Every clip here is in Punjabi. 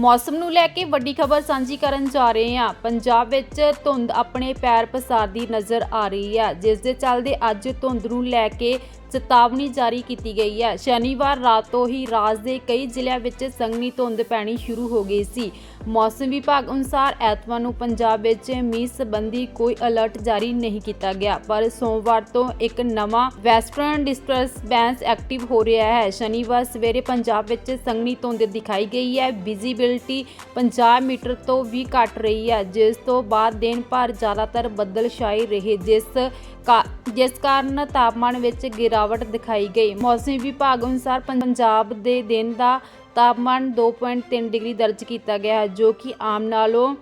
ਮੌਸਮ ਨੂੰ ਲੈ ਕੇ ਵੱਡੀ ਖਬਰ ਸਾਂਝੀ ਕਰਨ ਜਾ ਰਹੇ ਹਾਂ। ਪੰਜਾਬ ਵਿੱਚ ਧੁੰਦ ਆਪਣੇ ਪੈਰ ਪਸਾਰਦੀ ਨਜ਼ਰ ਆ ਰਹੀ ਹੈ, ਜਿਸ ਦੇ ਚੱਲਦੇ ਅੱਜ ਧੁੰਦ ਨੂੰ ਲੈ ਕੇ ਚੇਤਾਵਨੀ ਜਾਰੀ ਕੀਤੀ ਗਈ ਹੈ। ਸ਼ਨੀਵਾਰ ਰਾਤ ਤੋਂ ਹੀ ਰਾਜ ਦੇ ਕਈ ਜ਼ਿਲ੍ਹਿਆਂ ਵਿੱਚ ਸੰਘਣੀ ਧੁੰਦ ਪੈਣੀ ਸ਼ੁਰੂ ਹੋ ਗਈ ਸੀ। ਮੌਸਮ ਵਿਭਾਗ ਅਨੁਸਾਰ ਐਤਵਾਰ ਨੂੰ ਪੰਜਾਬ ਵਿੱਚ ਮੀਂਹ ਸੰਬੰਧੀ ਕੋਈ ਅਲਰਟ ਜਾਰੀ ਨਹੀਂ ਕੀਤਾ ਗਿਆ, ਪਰ ਸੋਮਵਾਰ ਤੋਂ ਇੱਕ ਨਵਾਂ ਵੈਸਟਰਨ ਡਿਸਟਰਬੈਂਸ ਐਕਟਿਵ ਹੋ ਰਿਹਾ ਹੈ। ਸ਼ਨੀਵਾਰ ਸਵੇਰੇ ਪੰਜਾਬ ਵਿੱਚ ਸੰਘਣੀ ਧੁੰਦ ਦਿਖਾਈ ਗਈ ਹੈ। ਵਿਜ਼ਿਬਿਲਟੀ 50 ਮੀਟਰ ਤੋਂ ਵੀ ਘੱਟ ਰਹੀ ਹੈ, ਜਿਸ ਤੋਂ ਬਾਅਦ ਦਿਨ ਭਰ ਜ਼ਿਆਦਾਤਰ ਬੱਦਲ ਛਾਏ ਰਹੇ, ਜਿਸ ਜਿਸ ਕਾਰਨ ਤਾਪਮਾਨ ਵਿੱਚ ਗਿਰਾਵਟ ਦਿਖਾਈ ਗਈ। ਮੌਸਮ ਵਿਭਾਗ ਅਨੁਸਾਰ ਪੰਜਾਬ ਦੇ ਦਿਨ ਦਾ ਤਾਪਮਾਨ 2.3 ਡਿਗਰੀ ਦਰਜ ਕੀਤਾ ਗਿਆ ਹੈ, ਜੋ ਕਿ ਆਮ ਨਾਲੋਂ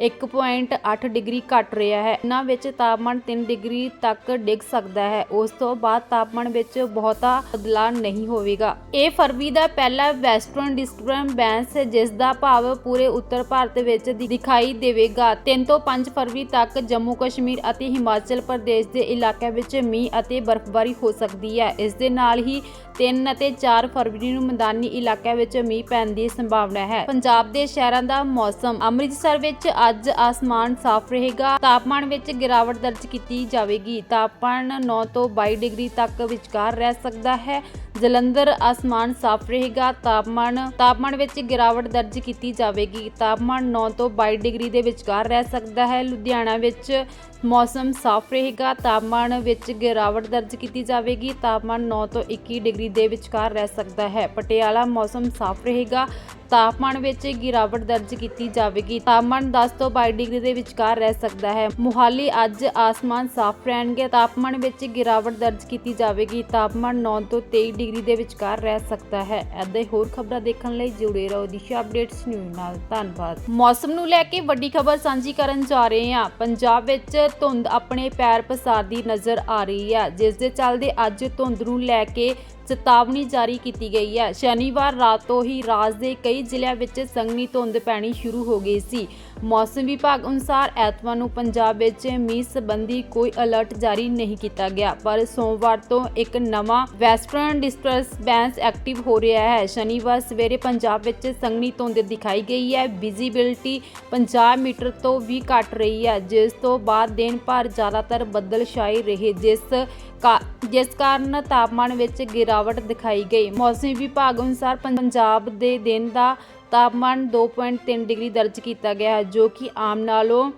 1.8 ਡਿਗਰੀ ਘੱਟ ਰਿਹਾ ਹੈ। ਇਹਨਾਂ ਵਿੱਚ ਤਾਪਮਾਨ 3 ਡਿਗਰੀ ਤੱਕ ਡਿੱਗ ਸਕਦਾ ਹੈ। ਉਸ ਤੋਂ ਬਾਅਦ ਤਾਪਮਾਨ ਵਿੱਚ ਬਹੁਤਾ ਬਦਲਾਅ ਨਹੀਂ ਹੋਵੇਗਾ। ਇਹ ਫਰਵਰੀ ਦਾ ਪਹਿਲਾ ਵੈਸਟਰਨ ਡਿਸਟਰਬੈਂਸ ਹੈ, ਜਿਸ ਦਾ ਭਾਵ ਪੂਰੇ ਉੱਤਰ ਭਾਰਤ ਵਿੱਚ ਦਿਖਾਈ ਦੇਵੇਗਾ। 3 ਤੋਂ 5 ਫਰਵਰੀ ਤੱਕ ਜੰਮੂ ਕਸ਼ਮੀਰ ਅਤੇ ਹਿਮਾਚਲ ਪ੍ਰਦੇਸ਼ ਦੇ ਇਲਾਕਿਆਂ ਵਿੱਚ ਮੀਂਹ ਅਤੇ ਬਰਫ਼ਬਾਰੀ ਹੋ ਸਕਦੀ ਹੈ। ਇਸ ਦੇ ਨਾਲ ਹੀ 3 ਅਤੇ 4 ਫਰਵਰੀ ਨੂੰ ਮੈਦਾਨੀ ਇਲਾਕਿਆਂ ਵਿੱਚ ਮੀਂਹ ਪੈਣ ਦੀ ਸੰਭਾਵਨਾ ਹੈ। ਪੰਜਾਬ ਦੇ ਸ਼ਹਿਰਾਂ ਦਾ ਮੌਸਮ ਅੰਮ੍ਰਿਤਸਰ ਵਿੱਚ ਅੱਜ ਆਸਮਾਨ ਸਾਫ਼ ਰਹੇਗਾ। ਤਾਪਮਾਨ ਵਿੱਚ ਗਿਰਾਵਟ ਦਰਜ ਕੀਤੀ ਜਾਵੇਗੀ। ਤਾਪਮਾਨ 9 ਤੋਂ 22 ਡਿਗਰੀ ਤੱਕ ਵਿਚਕਾਰ ਰਹਿ ਸਕਦਾ ਹੈ। ਜਲੰਧਰ ਆਸਮਾਨ ਸਾਫ਼ ਰਹੇਗਾ। ਤਾਪਮਾਨ ਤਾਪਮਾਨ ਵਿੱਚ ਗਿਰਾਵਟ ਦਰਜ ਕੀਤੀ ਜਾਵੇਗੀ। ਤਾਪਮਾਨ 9 ਤੋਂ 22 ਡਿਗਰੀ ਦੇ ਵਿਚਕਾਰ ਰਹਿ ਸਕਦਾ ਹੈ। ਲੁਧਿਆਣਾ ਵਿੱਚ ਮੌਸਮ ਸਾਫ਼ ਰਹੇਗਾ। ਤਾਪਮਾਨ ਵਿੱਚ ਗਿਰਾਵਟ ਦਰਜ ਕੀਤੀ ਜਾਵੇਗੀ। ਤਾਪਮਾਨ 9 ਤੋਂ 21 ਡਿਗਰੀ ਦੇ ਵਿਚਕਾਰ ਰਹਿ ਸਕਦਾ ਹੈ। ਪਟਿਆਲਾ ਮੌਸਮ ਸਾਫ਼ ਰਹੇਗਾ। ਤਾਪਮਾਨ ਵਿੱਚ ਗਿਰਾਵਟ ਦਰਜ ਕੀਤੀ ਜਾਵੇਗੀ। ਤਾਪਮਾਨ 10 ਤੋਂ 22 ਡਿਗਰੀ ਦੇ ਵਿਚਕਾਰ ਰਹਿ ਸਕਦਾ ਹੈ। ਮੁਹਾਲੀ ਅੱਜ ਆਸਮਾਨ ਸਾਫ਼ ਰਹਿਣਗੇ। ਤਾਪਮਾਨ ਵਿੱਚ ਗਿਰਾਵਟ ਦਰਜ ਕੀਤੀ ਜਾਵੇਗੀ। ਤਾਪਮਾਨ 9 ਤੋਂ 23 ਡਿਗਰੀ ਦੇ ਵਿਚਕਾਰ ਰਹਿ ਸਕਦਾ ਹੈ। ਐਦਾਂ ਹੋਰ ਖਬਰਾਂ ਦੇਖਣ ਲਈ ਜੁੜੇ ਰਹੋ ਦਿਸ਼ਾ ਅਪਡੇਟਸ ਨਿਊਜ਼ ਨਾਲ। ਧੰਨਵਾਦ। ਮੌਸਮ ਨੂੰ ਲੈ ਕੇ ਵੱਡੀ ਖਬਰ ਸਾਂਝੀ ਕਰਨ ਜਾ ਰਹੇ ਹਾਂ। ਪੰਜਾਬ ਵਿੱਚ ਧੁੰਦ ਆਪਣੇ ਪੈਰ ਪਸਾਰਦੀ ਨਜ਼ਰ ਆ ਰਹੀ ਹੈ। ਜਿਸ ਦੇ ਚੱਲਦੇ ਅੱਜ ਧੁੰਦ ਨੂੰ ਲੈ ਕੇ ਚੇਤਾਵਨੀ ਜਾਰੀ ਕੀਤੀ ਗਈ ਹੈ। ਸ਼ਨੀਵਾਰ ਰਾਤ ਤੋਂ ਹੀ ਰਾਜ ਦੇ ਕਈ ਜ਼ਿਲ੍ਹਿਆਂ ਵਿੱਚ ਸੰਘਣੀ ਧੁੰਦ ਪੈਣੀ ਸ਼ੁਰੂ ਹੋ ਗਈ ਸੀ। ਮੌਸਮ ਵਿਭਾਗ ਅਨੁਸਾਰ ਐਤਵਾਰ ਨੂੰ ਪੰਜਾਬ ਵਿੱਚ ਮੀਂਹ ਸੰਬੰਧੀ ਕੋਈ ਅਲਰਟ ਜਾਰੀ ਨਹੀਂ ਕੀਤਾ ਗਿਆ, ਪਰ ਸੋਮਵਾਰ ਤੋਂ ਇੱਕ ਨਵਾਂ ਵੈਸਟਰਨ ਡਿਸਟਰਬੈਂਸ ਐਕਟਿਵ ਹੋ ਰਿਹਾ ਹੈ। ਸ਼ਨੀਵਾਰ ਸਵੇਰੇ ਪੰਜਾਬ ਵਿੱਚ ਸੰਘਣੀ ਧੁੰਦ ਦਿਖਾਈ ਗਈ ਹੈ। ਵਿਜ਼ਿਬਿਲਟੀ 50 ਮੀਟਰ ਤੋਂ ਵੀ ਘੱਟ ਰਹੀ ਹੈ, ਜਿਸ ਤੋਂ ਬਾਅਦ ਦਿਨ ਭਰ ਜ਼ਿਆਦਾਤਰ ਬੱਦਲ ਛਾਏ ਰਹੇ, ਜਿਸ ਕਾ- ਜਿਸ ਕਾਰਨ ਤਾਪਮਾਨ ਵਿੱਚ ਗਿਰਾਵਟ ਦਿਖਾਈ ਗਈ। ਮੌਸਮ ਵਿਭਾਗ ਅਨੁਸਾਰ ਪੰਜਾਬ ਦੇ ਦਿਨ ਦਾ ਤਾਪਮਾਨ 2.3 ਡਿਗਰੀ ਦਰਜ ਕੀਤਾ ਗਿਆ ਹੈ, ਜੋ ਕਿ ਆਮ ਨਾਲੋਂ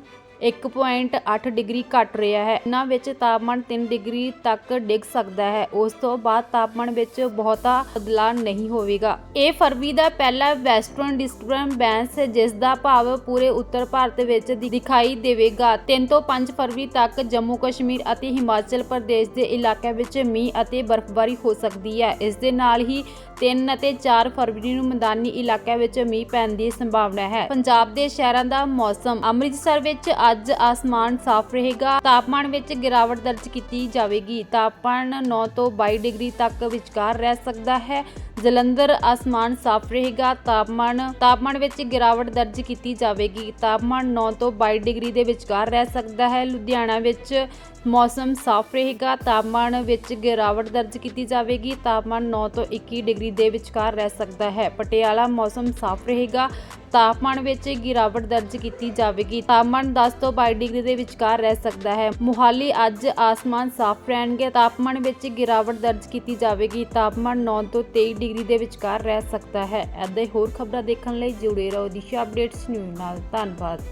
1.8 ਡਿਗਰੀ ਘੱਟ ਰਿਹਾ ਹੈ। ਇਹਨਾਂ ਵਿੱਚ ਤਾਪਮਾਨ 3 ਡਿਗਰੀ ਤੱਕ ਡਿੱਗ ਸਕਦਾ ਹੈ। ਉਸ ਤੋਂ ਬਾਅਦ ਤਾਪਮਾਨ ਵਿੱਚ ਬਹੁਤਾ ਬਦਲਾਅ ਨਹੀਂ ਹੋਵੇਗਾ। ਇਹ ਫਰਵਰੀ ਦਾ ਪਹਿਲਾ ਵੈਸਟਰਨ ਡਿਸਟਰਬੈਂਸ ਹੈ, ਜਿਸ ਦਾ ਭਾਵ ਪੂਰੇ ਉੱਤਰ ਭਾਰਤ ਵਿੱਚ ਦਿਖਾਈ ਦੇਵੇਗਾ। 3 ਤੋਂ 5 ਫਰਵਰੀ ਤੱਕ ਜੰਮੂ ਕਸ਼ਮੀਰ ਅਤੇ ਹਿਮਾਚਲ ਪ੍ਰਦੇਸ਼ ਦੇ ਇਲਾਕਿਆਂ ਵਿੱਚ ਮੀਂਹ ਅਤੇ ਬਰਫ਼ਬਾਰੀ ਹੋ ਸਕਦੀ ਹੈ। ਇਸ ਦੇ ਨਾਲ ਹੀ 3 ਅਤੇ 4 ਫਰਵਰੀ ਨੂੰ ਮੈਦਾਨੀ ਇਲਾਕਿਆਂ ਵਿੱਚ ਮੀਂਹ ਪੈਣ ਦੀ ਸੰਭਾਵਨਾ ਹੈ। ਪੰਜਾਬ ਦੇ ਸ਼ਹਿਰਾਂ ਦਾ ਮੌਸਮ ਅੰਮ੍ਰਿਤਸਰ ਵਿੱਚ ਅੱਜ ਆਸਮਾਨ ਸਾਫ਼ ਰਹੇਗਾ। ਤਾਪਮਾਨ ਵਿੱਚ ਗਿਰਾਵਟ ਦਰਜ ਕੀਤੀ ਜਾਵੇਗੀ। ਤਾਪਮਾਨ 9 ਤੋਂ 22 ਡਿਗਰੀ ਤੱਕ ਵਿਚਕਾਰ ਰਹਿ ਸਕਦਾ ਹੈ। ਜਲੰਧਰ ਆਸਮਾਨ ਸਾਫ਼ ਰਹੇਗਾ। ਤਾਪਮਾਨ ਤਾਪਮਾਨ ਵਿੱਚ ਗਿਰਾਵਟ ਦਰਜ ਕੀਤੀ ਜਾਵੇਗੀ। ਤਾਪਮਾਨ 9 ਤੋਂ 22 ਡਿਗਰੀ ਦੇ ਵਿਚਕਾਰ ਰਹਿ ਸਕਦਾ ਹੈ। ਲੁਧਿਆਣਾ ਵਿੱਚ ਮੌਸਮ ਸਾਫ਼ ਰਹੇਗਾ। ਤਾਪਮਾਨ ਵਿੱਚ ਗਿਰਾਵਟ ਦਰਜ ਕੀਤੀ ਜਾਵੇਗੀ। ਤਾਪਮਾਨ 9 ਤੋਂ 21 ਡਿਗਰੀ ਦੇ ਵਿਚਕਾਰ ਰਹਿ ਸਕਦਾ ਹੈ। ਪਟਿਆਲਾ ਮੌਸਮ ਸਾਫ਼ ਰਹੇਗਾ। ਤਾਪਮਾਨ ਵਿੱਚ ਗਿਰਾਵਟ ਦਰਜ ਕੀਤੀ ਜਾਵੇਗੀ। ਤਾਪਮਾਨ 10 ਤੋਂ 22 ਡਿਗਰੀ ਦੇ ਵਿਚਕਾਰ ਰਹਿ ਸਕਦਾ ਹੈ। ਮੁਹਾਲੀ ਅੱਜ ਆਸਮਾਨ ਸਾਫ਼ ਰਹਿਣਗੇ। ਤਾਪਮਾਨ ਵਿੱਚ ਗਿਰਾਵਟ ਦਰਜ ਕੀਤੀ ਜਾਵੇਗੀ। ਤਾਪਮਾਨ 9 ਤੋਂ 23 ਡਿਗਰੀ ਦੇ ਵਿਚਕਾਰ ਰਹਿ ਸਕਦਾ ਹੈ। ਐਦਾਂ ਹੀ ਹੋਰ ਖਬਰਾਂ ਦੇਖਣ ਲਈ ਜੁੜੇ ਰਹੋ। ਦਿਸ਼ਾ ਅਪਡੇਟਸ ਨਿਊਜ਼ ਨਾਲ। ਧੰਨਵਾਦ।